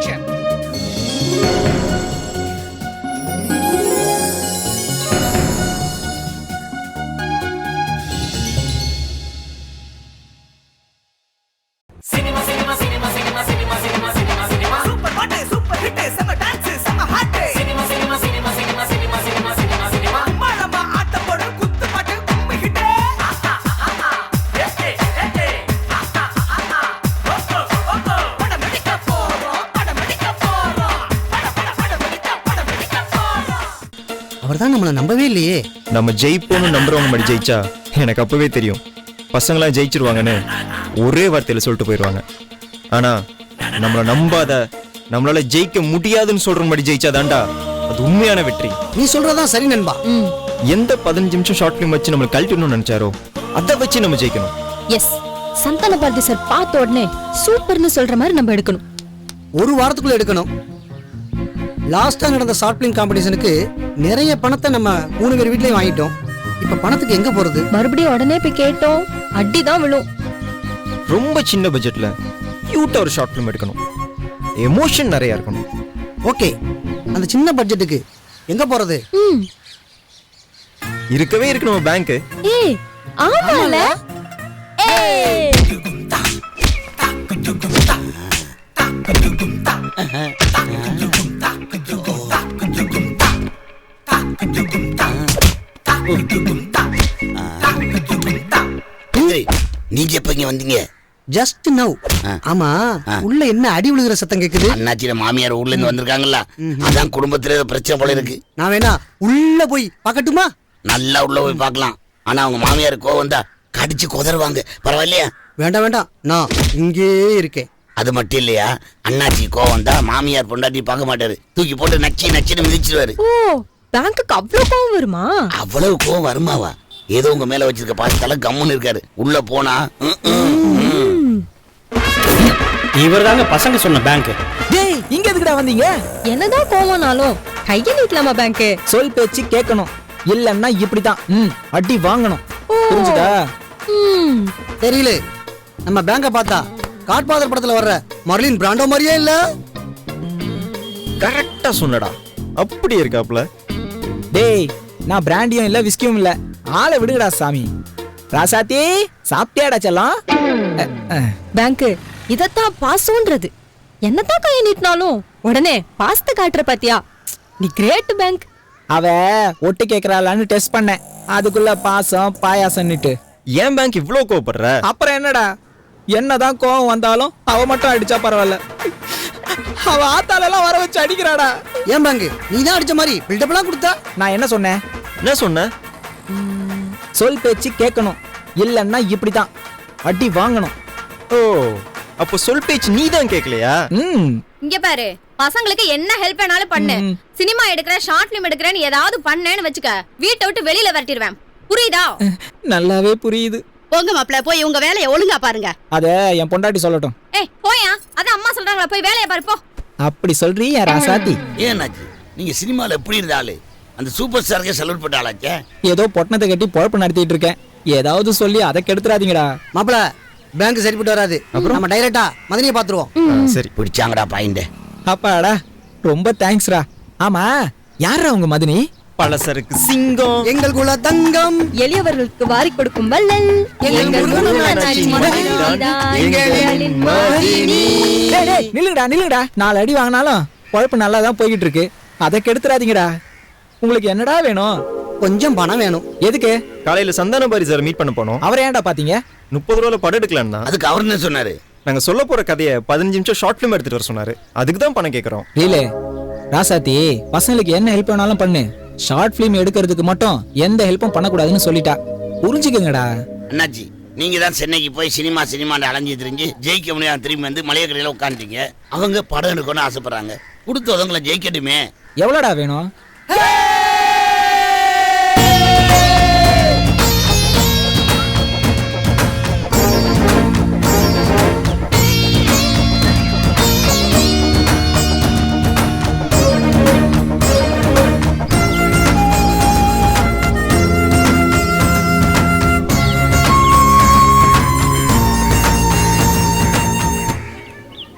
Action தான் நம்மளை நம்பவே இல்லையே. நம்ம ஜெயிப்போம்னு நம்புறவங்க மாதிரி ஜெயிச்சா எனக்கு அப்பவே தெரியும். பசங்களாம் ஜெயிச்சிருவாங்கன்னு ஒரே வார்த்தையில சொல்லிட்டு போயிடுவாங்க. ஆனா நம்மள நம்பாத நம்மளால ஜெயிக்க முடியாதுன்னு சொல்ற மாதிரி ஜெயிச்சாதான்டா அது உண்மையான வெற்றி. நீ சொல்றதான் சரி நண்பா. எந்த பதினஞ்சு நிமிஷம் ஷார்ட் ஃபிலிம் வச்சு நம்மளை கழட்டணும்னு நினைச்சாரோ அதை வச்சு நம்ம ஜெயிக்கணும். எஸ் சந்தான பாரதி சார் பார்த்த உடனே சூப்பர்னு சொல்ற மாதிரி நம்ம எடுக்கணும். ஒரு வாரத்துக்குள்ள எடுக்கணும். லாஸ்டா நடந்த ஷார்ட் பிலிம் காம்படிஷனுக்கு நிறைய பணத்தை நம்ம மூணு பேர் வீட்லயும் வாங்கிட்டோம் இப்ப பணத்துக்கு எங்க போறது மறுபடியும் உடனே போய் கேட்டோம் அடி தான் விழும் ரொம்ப சின்ன பட்ஜெட்ல கியூட்டா ஒரு ஷார்ட் ஃபிலிம் எடுக்கணும் எமோஷன் நிறைய இருக்கணும் ஓகே அந்த சின்ன பட்ஜெட்டுக்கு எங்க போறது ம் இருக்கவே இருக்கு நம்ம பேங்க் ஏய் ஆமால ஏய் நீங்க எப்ப இங்க வந்தீங்க? Just now. ஆமா. உள்ள என்ன அடி விழுகிற சத்தம் கேக்குது? அண்ணாச்சியில மாமியார் ஊர்ல இருந்து வந்திருக்காங்கல்ல அதான் குடும்பத்துல ஏதோ பிரச்சனை போல இருக்கு. நான் வேணா உள்ள போய் பார்க்கட்டுமா? நல்லா உள்ள போய் பார்க்கலாம். ஆனா அவங்க மாமியார் கோவம் வந்தா கடிச்சு குதறுவாங்க. பரவாயில்லையா? வேண்டாம் வேண்டாம். நான் இங்கே இருக்கேன். அது மட்டும் இல்லையா? அண்ணாச்சி கோவம் வந்தா மாமியார் பொண்டாட்டி பார்க்க மாட்டாரு. தூக்கி போட்டு நச்சு நச்சுன்னு மிதிச்சிருவாரு. ஓ பேங்க்குக்கு அவ்வளோ கோவம் வருமா? அவ்வளவு கோவம் வருமாவா? ஏதோ உங்க மேல வச்சிருக்க பாசத்தால கம்முன்னு இருக்காரு. உள்ள போனா. இவர் தாங்க பசங்க சொன்ன பேங்க் டேய் இங்க எதுக்குடா வந்தீங்க? என்னதான் கோவம்னாலும் கையை நீட்டலாமா பேங்க்கு சொல் பேச்சு கேட்கணும். இல்லன்னா இப்படிதான் ம் அடி வாங்கணும். புரிஞ்சுதா? தெரியல. நம்ம பேங்க பார்த்தா காட்பாதர் படத்துல வர்ற மர்லின் பிராண்டோ மாதிரியே இல்ல. கரெக்டா சொன்னடா. அப்படி இருக்காப்ல. டேய் நான் பிராண்டியும் இல்ல விஸ்கியும் இல்ல. ஆளை விடுங்கடா சாமி. ராசாத்தி சாப்பிட்டியாடா செல்லம். பேங்க்கு இதத்தான் பாசம்ன்றது என்னதான் கையை நீட்டினாலும்? உடனே பாஸ்த காட்டுற பாத்தியா? நீ கிரேட் பேங்க் அவ ஒட்டு கேக்குறாளான்னு டெஸ்ட் பண்ணேன். அதுக்குள்ள பாசம் பாயாசம்னுட்டு ஏன் பேங்க் இவ்ளோ கோவப்படுற? அப்புறம் என்னடா? என்னதான் கோவம் வந்தாலும் அவ மட்டும் அடிச்சா பரவாயில்ல. அவ ஆத்தாலெல்லாம் வர வச்சு அடிக்கிறாடா. ஏன் பேங்க்? நீ தான் அடிச்ச மாதிரி பில்டப்லாம் கொடுத்தா? நான் என்ன சொன்னேன்? என்ன சொன்ன? சொல் பேச்சு கேட்கணும். இல்லன்னா இப்படிதான் அடி வாங்கணும். ஓ அப்போ சொல் பேச்சு நீ தான் கேட்கலையா? ம். இங்க பாரு பசங்களுக்கு என்ன ஹெல்ப் வேணாலும் பண்ணு. சினிமா எடுக்கிறேன் ஷார்ட் பிலிம் எடுக்கிறேன்னு ஏதாவது பண்ணேன்னு வச்சுக்க. வீட்டை விட்டு வெளியில விரட்டிடுவேன். புரியுதா? நல்லாவே புரியுது. போங்க மாப்ள போய் உங்க வேலையை ஒழுங்கா பாருங்க. அத என் பொண்டாட்டி சொல்லட்டும். ஏய் போயா? அதான் அம்மா சொல்றாங்களா போய் வேலையை பாரு போ. அப்படி சொல்றீ என் ராசாத்தி? ஏன் அண்ணாச்சி நீங்க சினிமால எப்படி இருந்த ஆளு அந்த சூப்பர் ஸ்டாருக்கே செலவு ஆளாச்சே? ஏதோ பொட்டணத்தை கட்டி பொழப்பு நடத்திட்டு இருக்கேன். ஏதாவது சொல்லி அதை கெடுத்துறாதீங்கடா. மாப்பிள பேங்க் சரிப்பட்டு வராது. நம்ம டைரக்டா மதனியை பாத்துருவோம் சரி. பிடிச்சாங்கடா பாயிண்ட அப்பாடா ரொம்ப தேங்க்ஸ்ரா ஆமா யாரா உங்க மதினி? பலசருக்கு சிங்கம். எங்கள் குல தங்கம். எளியவர்களுக்கு வாரி கொடுக்கும் வள்ளல். நில்லுங்கடா நில்லுங்கடா. நாலு அடி வாங்கினாலும் பொழப்பு நல்லா தான் போய்கிட்டு இருக்கு அதை கெடுத்துறாதீங்கடா. உங்களுக்கு என்னடா வேணும்? கொஞ்சம் பணம் வேணும். எதுக்கு? காலையில சந்தான பாரி சார் மீட் பண்ண போனோம். அவரை ஏன்டா பாத்தீங்க? முப்பது ரூபால படம் எடுக்கலாம்னா அதுக்கு அவர் என்ன சொன்னாரு? நாங்க சொல்ல போற கதையை பதினஞ்சு நிமிஷம் ஷார்ட் ஃபிலிம் எடுத்துட்டு வர சொன்னாரு. அதுக்கு தான் பணம் கேக்குறோம். ரீலே ராசாத்தி பசங்களுக்கு என்ன ஹெல்ப் வேணாலும் பண்ணு. ஷார்ட் ஃபிலிம் எடுக்கிறதுக்கு மட்டும் எந்த ஹெல்ப்பும் பண்ணக்கூடாதுன்னு சொல்லிட்டா. புரிஞ்சுக்கங்கடா. அண்ணாச்சி நீங்க தான் சென்னைக்கு போய் சினிமா சினிமான்னு அலைஞ்சு தெரிஞ்சு ஜெயிக்க முடியாம திரும்பி வந்து மளிகை கடையில உட்காந்துட்டீங்க அவங்க படம் எடுக்கணும்னு ஆசைப்படுறாங்க. கொடுத்து உதவங்களை ஜெயிக்கட்டுமே. எவ்வளோடா வேணும்?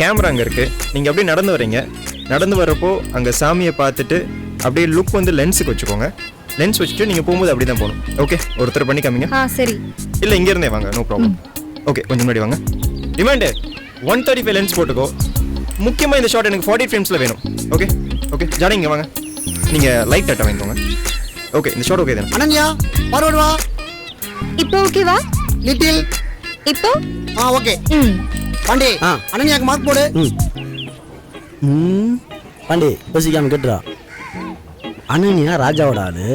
கேமரா அங்கே இருக்குது நீங்கள் அப்படியே நடந்து வரீங்க. நடந்து வர்றப்போ அங்கே சாமியை பார்த்துட்டு அப்படியே லுக் வந்து லென்ஸுக்கு வச்சுக்கோங்க. லென்ஸ் வச்சுட்டு நீங்கள் போகும்போது அப்படி தான் போகணும். ஓகே ஒருத்தர் பண்ணிக்காமீங்க ஆ சரி. இல்லை இங்கேருந்தே வாங்க. நோ ப்ராப்ளம் ஓகே கொஞ்சம் முன்னாடி வாங்க. Demand one thirty five lens போட்டுக்கோ. முக்கியமாக இந்த ஷார்ட் எனக்கு ஃபார்ட்டி ஃப்ரேம்ஸில் வேணும். ஓகே ஓகே ஜானி இங்கே வாங்க. நீங்கள் லைட் டட்டா வாங்கிக்கோங்க. ஓகே இந்த ஷார்ட் ஓகே தானே? அனன்யா பார்வர்ட் வா. இப்போ ஓகேவா லிட்டில் இப்போ? ஆ ஓகே ம். பாண்டி அனன்யாக்கு மார்க் போடு. ம். பாண்டி யோசிக்காம கேட்டுறா அனன்யா ராஜாவோட ஆளு.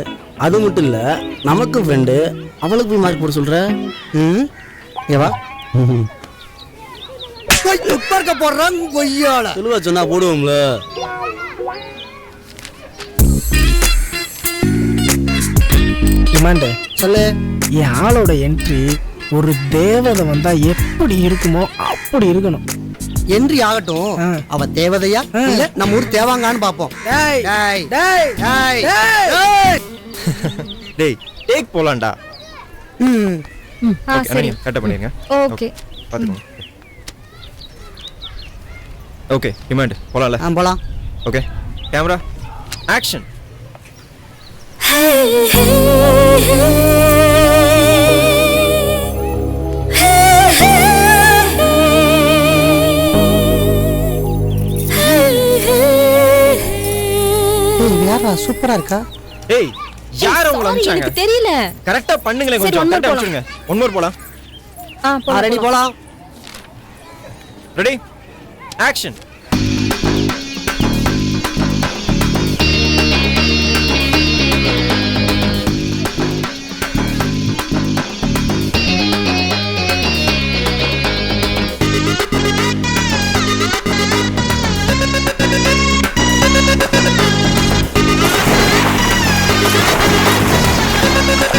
அது மட்டும் இல்ல நமக்கு ஃப்ரெண்டு அவளுக்கு போய் மார்க் போட சொல்ற? ம். ஏவா உட்கார்க்க போடுறான் கொய்யால தெளிவா சொன்னா போடுவோம்ல. டிமாண்டு சொல்லு. என் ஆளோட என்ட்ரி ஒரு தேவதை வந்தா எப்படி இருக்குமோ அப்படி இருக்கணும். என்ட்ரி ஆகட்டும். அவ தேவதையா? இல்ல நம்ம ஊர் தேவாங்கான்னு பாப்போம் டேய் டேய் டேய் டேய் டேய். டேய். டேக் போலாம்டா ம். ஓகே சரி. ஓகே. ரிமைண்டு போலாம்ல. ஆ போலாம். ஓகே கேமரா ஆக்ஷன் யாரா சூப்பரா இருக்கா? ஏய் யார் உங்களை அனுப்பிச்சாங்க எனக்கு தெரியல. கரெக்டா பண்ணுங்களேன் சரி, கொஞ்சம். one more கரெக்டா போலாம். அனுப்பிச்சுங்க ஒன் மோர் போலாம். ஆ ரெடி. போலாம். Ready action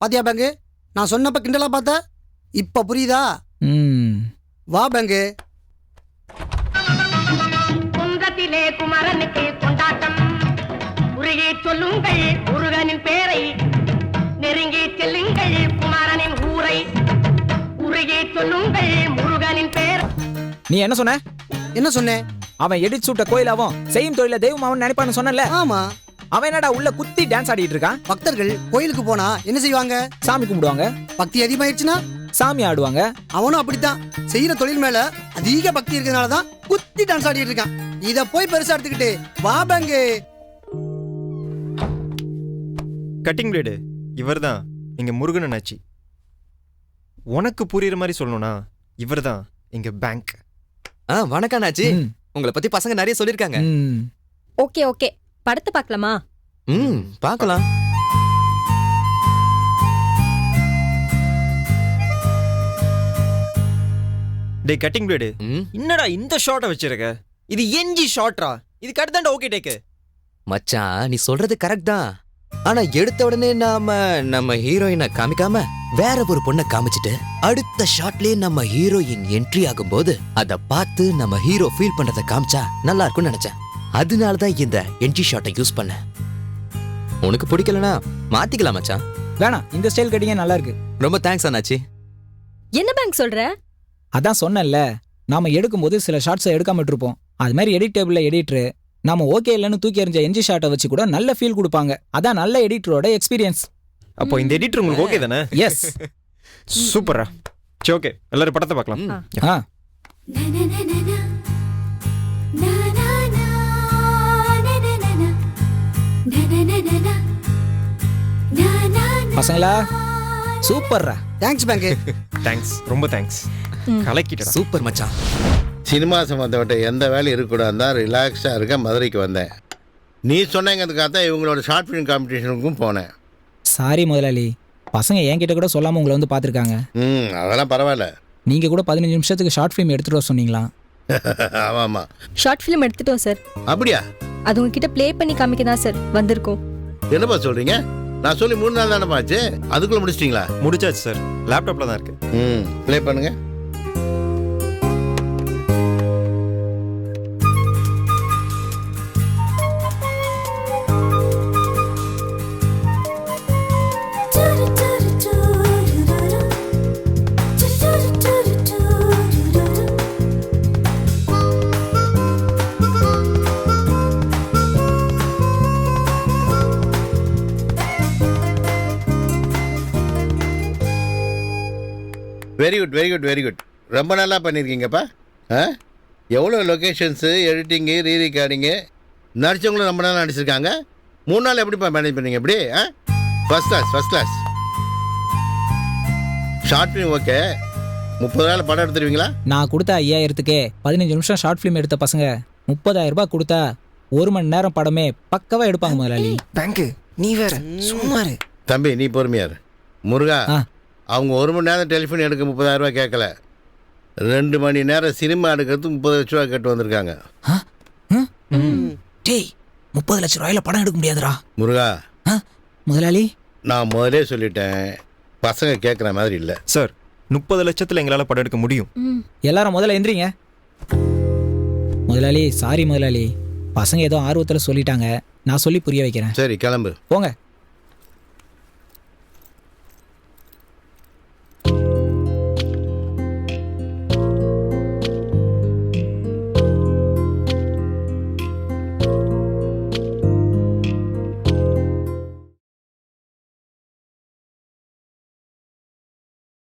பாத்தியா பேங்கு? நான் சொன்னப்ப கிண்டலா பார்த்த? இப்ப புரியுதா? வா பேங்கு. குன்றத்திலே குமரனுக்கு கொண்டாட்டம். உருகி சொல்லுங்கள் முருகனின் பேரை. நெருங்கி செல்லுங்கள் குமரனின் ஊரை. உருகி சொல்லுங்கள் முருகனின் பேரை. நீ என்ன சொன்ன? என்ன சொன்னேன் அவன் எடிட் சுட்ட கோயிலாவும் செய்யும் தொழில தெய்வம் அவன் நினைப்பான்னு சொன்னல ஆமா. அவன் என்னடா உள்ள குத்தி டான்ஸ் ஆடிட்டு இருக்கான்? பக்தர்கள் கோயிலுக்கு போனா என்ன செய்வாங்க? சாமி கும்பிடுவாங்க. பக்தி அதிகமாயிடுச்சுன்னா சாமி ஆடுவாங்க. அவனும் அப்படித்தான். செய்யற தொழில் மேல அதிக பக்தி இருக்கிறதுனால தான் குத்தி டான்ஸ் ஆடிட்டு இருக்கான். இத போய் பெருசா எடுத்துக்கிட்டு வா பேங்கு. கட்டிங் பிளேடு இவர்தான். இங்க முருகன் அண்ணாச்சி. உனக்கு புரியுற மாதிரி சொல்லணும்னா இவர்தான் இங்க பேங்க் ஆ வணக்கம் அண்ணாச்சி. உங்களை பத்தி பசங்க நிறைய சொல்லிருக்காங்க ம். Okay okay. படத்தை பார்க்கலாமா? ம் பார்க்கலாம். டே கட்டிங் பிளேடு ம். என்னடா இந்த ஷார்ட்டை வச்சிருக்க? இது என்ஜி ஷார்ட்ரா இதுக்கு அடுத்தாண்டா ஓகே டேக்கு மச்சான் நீ சொல்றது கரெக்ட் தான். ஆனா எடுத்த உடனே நாம நம்ம ஹீரோயினை காமிக்காம வேற ஒரு பொண்ணை காமிச்சிட்டு அடுத்த ஷாட்லயே நம்ம ஹீரோயின் என்ட்ரி ஆகும்போது அத பார்த்து நம்ம ஹீரோ ஃபீல் பண்றத காமிச்சா நல்லா இருக்கும்னு நினைச்சேன். அதனால தான் இந்த என்ட்ரி ஷாட்டை யூஸ் பண்ணேன். உனக்கு பிடிக்கலனா மாத்திக்கலாம் மச்சான். வேணாம் இந்த ஸ்டைல் கட்டிங்க நல்லா இருக்கு. ரொம்ப தேங்க்ஸ் அண்ணாச்சி. என்ன பேங்க் சொல்ற? அதான் சொன்னேன்ல நாம எடுக்கும்போது சில ஷார்ட்ஸை எடுக்காம விட்டுருப்போம். அது மாதிரி எடிட் டேபிள்ல எடிட்டர் நாம ஓகே இல்லைன்னு தூக்கி எறிஞ்ச என்ஜி ஷாட்டை வச்சு கூட நல்ல ஃபீல் கொடுப்பாங்க. அதான் நல்ல எடிட்டரோட எக்ஸ்பீரியன்ஸ் அப்போ இந்த எடிட்டர் உங்களுக்கு ஓகே தானே? எஸ் சூப்பரா சரி ஓகே எல்லாரும் படத்தை பார்க்கலாம். ஆ. பசங்களா சூப்பர்ரா. தேங்க்ஸ் பேங்கு தேங்க்ஸ் ரொம்ப தேங்க்ஸ் கலக்கிட்டடா. சூப்பர் மச்சான். சினிமா சம்மந்தப்பட்ட எந்த வேலையும் இருக்கக்கூடாது தான் ரிலாக்ஸாக இருக்க மதுரைக்கு வந்தேன். நீ சொன்னங்கிறதுக்காக தான் இவங்களோட ஷார்ட் ஃபிலிம் காம்படிஷனுக்கும் போனேன். சாரி முதலாளி. பசங்க என்கிட்ட கூட சொல்லாம உங்களை வந்து பார்த்துருக்காங்க. ம் அதெல்லாம் பரவாயில்ல. நீங்க கூட பதினஞ்சு நிமிஷத்துக்கு ஷார்ட் ஃபிலிம் எடுத்துட்டு வர சொன்னீங்களா? ஆமாம் ஆமாம் ஷார்ட் ஃபிலிம் எடுத்துட்டோம் சார் அப்படியா? அது உங்ககிட்ட ப்ளே பண்ணி காமிக்க தான் சார் வந்திருக்கோம். என்னப்பா சொல்கிறீங்க நான் சொல்லி மூணு நாள் தானேப்பா ஆச்சு? அதுக்குள்ளே முடிச்சிட்டிங்களா? முடிச்சாச்சு சார் லேப்டாப்ல தான் இருக்கு. ம் ப்ளே பண்ணுங்க. Very good very good very good ரொம்ப நல்லா பண்ணியிருக்கீங்கப்பா ஆ? எவ்வளோ லொக்கேஷன்ஸு எடிட்டிங்கு ரீ ரெக்கார்டிங்கு நடிச்சவங்களும் ரொம்ப நல்லா நடிச்சிருக்காங்க. மூணு நாள் எப்படிப்பா மேனேஜ் பண்ணீங்க எப்படி ஆ? First class first class short film okay முப்பது நாள் படம் எடுத்துருவீங்களா? நான் கொடுத்த ஐயாயிரத்துக்கே பதினஞ்சு நிமிஷம் ஷார்ட் ஃபிலிம் எடுத்த பசங்க முப்பதாயிரம் ரூபாய் கொடுத்தா ஒரு மணி நேரம் படமே பக்கவா எடுப்பாங்க முதலாளி. பேங்க் நீ வேற சும்மாரு தம்பி நீ பொறுமையாரு முருகா ஆ. அவங்க ஒரு மணி நேரம் டெலிஃபோன் எடுக்க முப்பதாயிரம் ரூபாய் கேட்கல. ரெண்டு மணி நேரம் சினிமா எடுக்கிறதுக்கு முப்பது லட்ச ரூபா கேட்டு வந்திருக்காங்க. டேய் முப்பது லட்சம் ரூபாயில படம் எடுக்க முடியாதுடா. முருகா. ஆ, முதலாளி? நான் முதலே சொல்லிட்டேன். பசங்க கேட்குற மாதிரி இல்லை. சார் முப்பது லட்சத்துல எங்களால படம் எடுக்க முடியும். எல்லாரும் முதல்ல எந்திரிங்க. முதலாளி சாரி முதலாளி. பசங்க ஏதோ ஆர்வத்தில் சொல்லிட்டாங்க. நான் சொல்லி புரிய வைக்கிறேன். சரி கிளம்பு. போங்க.